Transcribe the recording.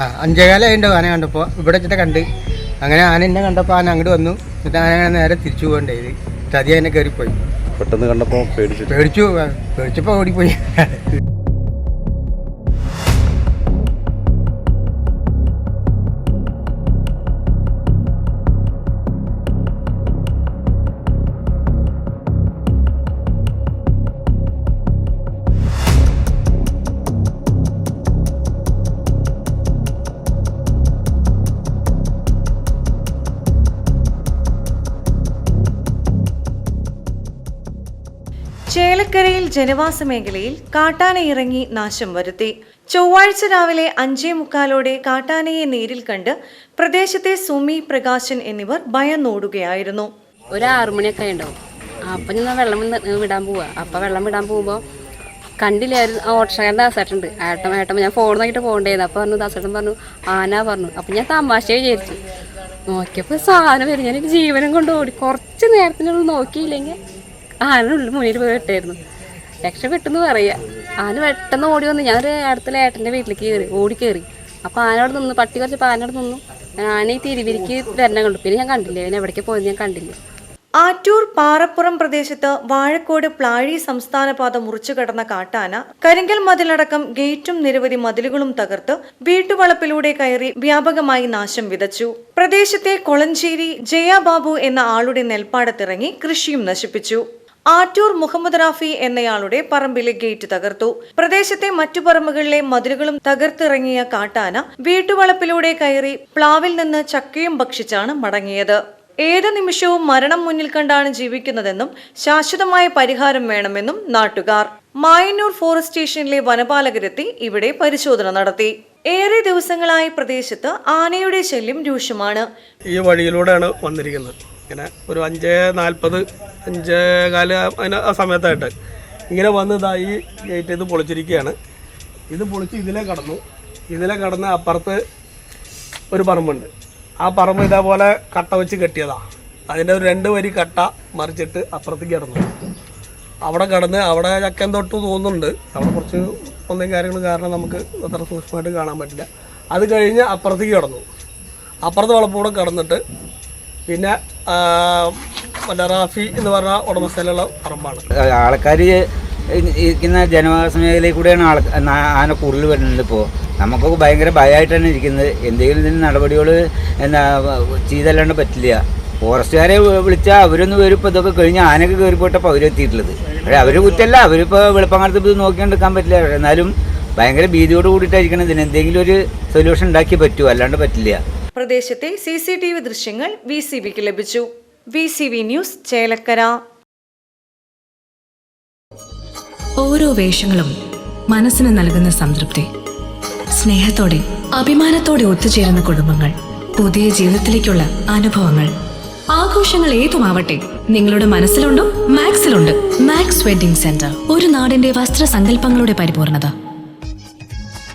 ആ അതിന്റെ ആന കണ്ടപ്പോൾ ഇവിടെ വെച്ചിട്ട് കണ്ട്. അങ്ങനെ ആന എന്നെ കണ്ടപ്പോൾ ആന അങ്ങോട്ട് വന്നു. എന്നിട്ട് ആന അങ്ങനെ നേരെ തിരിച്ചു പോകണ്ടേ ഇത് ചതി അതിനെ കയറിപ്പോയി. പെട്ടെന്ന് കണ്ടപ്പോൾ പേടിച്ചു. പേടിച്ചു പേടിച്ചപ്പോൾ ഓടിപ്പോയി. ചേലക്കരയിൽ ജനവാസ മേഖലയിൽ കാട്ടാന ഇറങ്ങി നാശം വരുത്തി. ചൊവ്വാഴ്ച രാവിലെ അഞ്ചേ മുക്കാലോടെ കാട്ടാനയെ നേരിൽ കണ്ട് പ്രദേശത്തെ സുമി പ്രകാശൻ എന്നിവർ ഭയന്നോടുകയായിരുന്നു. ഒരു മണിയൊക്കെ ഉണ്ടാവും അപ്പം ഞാൻ വെള്ളം വിടാൻ പോവാ. അപ്പം വെള്ളം വിടാൻ പോകുമ്പോൾ കണ്ടില്ലായിരുന്നു ആ ഓട്ടോക്കാരന്റെ ദാസേട്ടുണ്ട് ഏട്ടൻ ഏട്ടൻ ഞാൻ ഫോൺ നോക്കിയിട്ട് പോകണ്ടേന്ന് അപ്പൊ പറഞ്ഞു ദാസേട്ടൻ പറഞ്ഞു ആന പറഞ്ഞു. അപ്പം ഞാൻ തമാശ വിചാരിച്ചു. നോക്കിയപ്പോൾ സാധനം വരും. ഞാൻ ജീവനം കൊണ്ട് ഓടി. കുറച്ച് നേരത്തിനുള്ളിൽ നോക്കിയില്ലെങ്കിൽ ആന ഉള്ളിൽ മുന്നിൽ പോയി രക്ഷ രക്ഷപ്പെട്ടെന്ന് പറയുക ആന പെട്ടെന്ന് ഓടി വന്ന്. ഞാനൊരു അടുത്തുള്ള ഏട്ടന്റെ വീട്ടിലേക്ക് കയറി ഓടി കയറി. അപ്പോൾ ആനോട് നിന്ന് പട്ടി കുറച്ച് ആനോട് നിന്നു. ആന ഈ തിരുവിരിക്ക് വരണം കണ്ടു. പിന്നെ ഞാൻ കണ്ടില്ല പിന്നെ എവിടേക്ക് പോയെന്ന് ഞാൻ കണ്ടില്ല. ആറ്റൂർ പാറപ്പുറം പ്രദേശത്ത് വാഴക്കോട് പ്ലാഴി സംസ്ഥാന പാത മുറിച്ചു കടന്ന കാട്ടാന കരിങ്കൽ മതിലടക്കം ഗേറ്റും നിരവധി മതിലുകളും തകർത്ത് വീട്ടുവളപ്പിലൂടെ കയറി വ്യാപകമായി നാശം വിതച്ചു. പ്രദേശത്തെ കൊളഞ്ചേരി ജയാബാബു എന്ന ആളുടെ നെൽപ്പാടത്തിറങ്ങി കൃഷിയും നശിപ്പിച്ചു. ആറ്റൂർ മുഹമ്മദ് റാഫി എന്നയാളുടെ പറമ്പിലെ ഗേറ്റ് തകർത്തു. പ്രദേശത്തെ മറ്റു പറമ്പുകളിലെ മതിലുകളും തകർത്തിറങ്ങിയ കാട്ടാന വീട്ടുവളപ്പിലൂടെ കയറി പ്ലാവിൽ നിന്ന് ചക്കയും ഭക്ഷിച്ചാണ് മടങ്ങിയത്. ഏത് നിമിഷവും മരണം മുന്നിൽ കണ്ടാണ് ജീവിക്കുന്നതെന്നും ശാശ്വതമായ പരിഹാരം വേണമെന്നും നാട്ടുകാർ. മായന്നൂർ ഫോറസ്റ്റ് സ്റ്റേഷനിലെ വനപാലകരെത്തി ഇവിടെ പരിശോധന നടത്തി. ഏറെ ദിവസങ്ങളായി പ്രദേശത്ത് ആനയുടെ ശല്യം രൂക്ഷമാണ്. ഈ വഴിയിലൂടെയാണ് വന്നിരിക്കുന്നത്. ഇങ്ങനെ ഒരു അഞ്ച് നാൽപ്പത് അഞ്ചേ കാൽ അതിന് ആ സമയത്തായിട്ട് ഇങ്ങനെ വന്ന് ഇതാ ഈ ഗേറ്റ് ഇത് പൊളിച്ചിരിക്കുകയാണ്. ഇത് പൊളിച്ച് ഇതിലെ കടന്നു. ഇതിലെ കടന്ന് അപ്പുറത്ത് ഒരു പറമ്പുണ്ട്. ആ പറമ്പ് ഇതേപോലെ കട്ട വെച്ച് കെട്ടിയതാ. അതിന്റെ ഒരു രണ്ട് വരി കട്ട മറിച്ചിട്ട് അപ്പുറത്തേക്ക് കിടന്നു അവിടെ കടന്ന് അവിടെ ചക്കൻ തൊട്ട് തോന്നുന്നുണ്ട്. അവിടെ കുറച്ച് ഒന്നും കാര്യങ്ങൾ കാരണം നമുക്ക് അത്ര സൂക്ഷ്മമായിട്ട് കാണാൻ പറ്റില്ല. അത് കഴിഞ്ഞ് അപ്പുറത്തേക്ക് കിടന്നു. അപ്പുറത്ത് വളപ്പൂടെ കടന്നിട്ട് പിന്നെ മറ്റേ റാഫി എന്ന് പറഞ്ഞ ഉടമസ്ഥയിലുള്ള പറമ്പാണ്. ആൾക്കാർ ഇരിക്കുന്ന ജനവാസ മേഖലയിൽ കൂടെയാണ് ആൾ ആന കൂടുതൽ വരുന്നത് ഇപ്പോൾ നമുക്കൊക്കെ ഭയങ്കര ഭയമായിട്ടാണ് ഇരിക്കുന്നത്. എന്തെങ്കിലും ഇതിന് നടപടികൾ എന്താ ചെയ്തല്ലാണ്ട് പറ്റില്ല. ഫോറസ്റ്റുകാരെ വിളിച്ചാൽ അവരൊന്ന് വരും. ഇപ്പോൾ ഇതൊക്കെ കഴിഞ്ഞ് ആനയൊക്കെ കയറിപ്പോയിട്ടപ്പോൾ അവരെത്തിയിട്ടുള്ളത് പക്ഷേ അവർ കുറ്റമല്ല അവരിപ്പോൾ വെളുപ്പങ്ങാലത്ത് ഇത് നോക്കിക്കൊണ്ടിരിക്കാൻ പറ്റില്ല. എന്നാലും ഭയങ്കര ഭീതിയോട് കൂടിയിട്ടായിരിക്കണം ഇതിന് എന്തെങ്കിലും ഒരു സൊല്യൂഷൻ ഉണ്ടാക്കി പറ്റുമോ അല്ലാണ്ട് പറ്റില്ല. പ്രദേശത്തെ സി സി ടി വി ദൃശ്യങ്ങൾ വി സി ബിക്ക് ലഭിച്ചു. V C V news Chelakkara. ഓരോ വേഷങ്ങളും മനസ്സിന് നൽകുന്ന സംതൃപ്തി. സ്നേഹത്തോടെ അഭിമാനത്തോടെ ഒത്തുചേരുന്ന കുടുംബങ്ങൾ പുതിയ ജീവിതത്തിലേക്കുള്ള അനുഭവങ്ങൾ. ആഘോഷങ്ങൾ ഏതുമാവട്ടെ നിങ്ങളുടെ മനസ്സിലുണ്ടോ? മാക്സിലുണ്ട്. Max wedding centre. ഒരു നാടിന്റെ വസ്ത്രസങ്കല്പങ്ങളുടെ പരിപൂർണത.